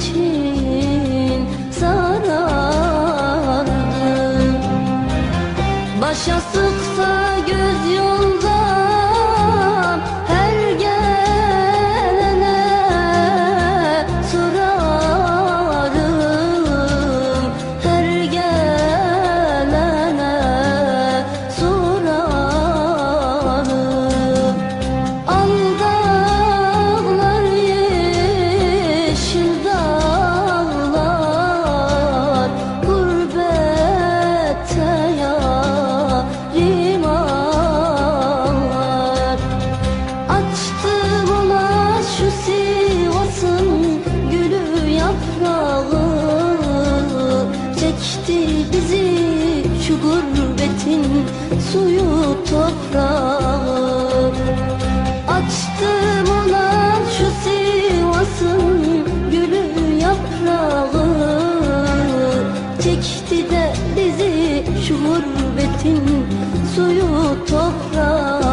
için sarardım Başa sıksa göz yolda gurbetin suyu toprağı. Açtım ona şu Sivas'ın gülü yaprağı. Çekti de bizi şu gurbetin suyu toprağı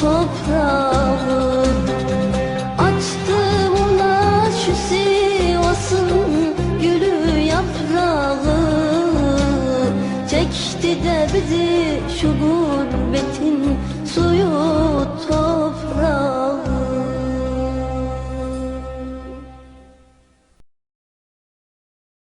toprağı Açtım ona şu Sivas'ın gülü yaprağı. Çekti de bizi şu gurbetin suyu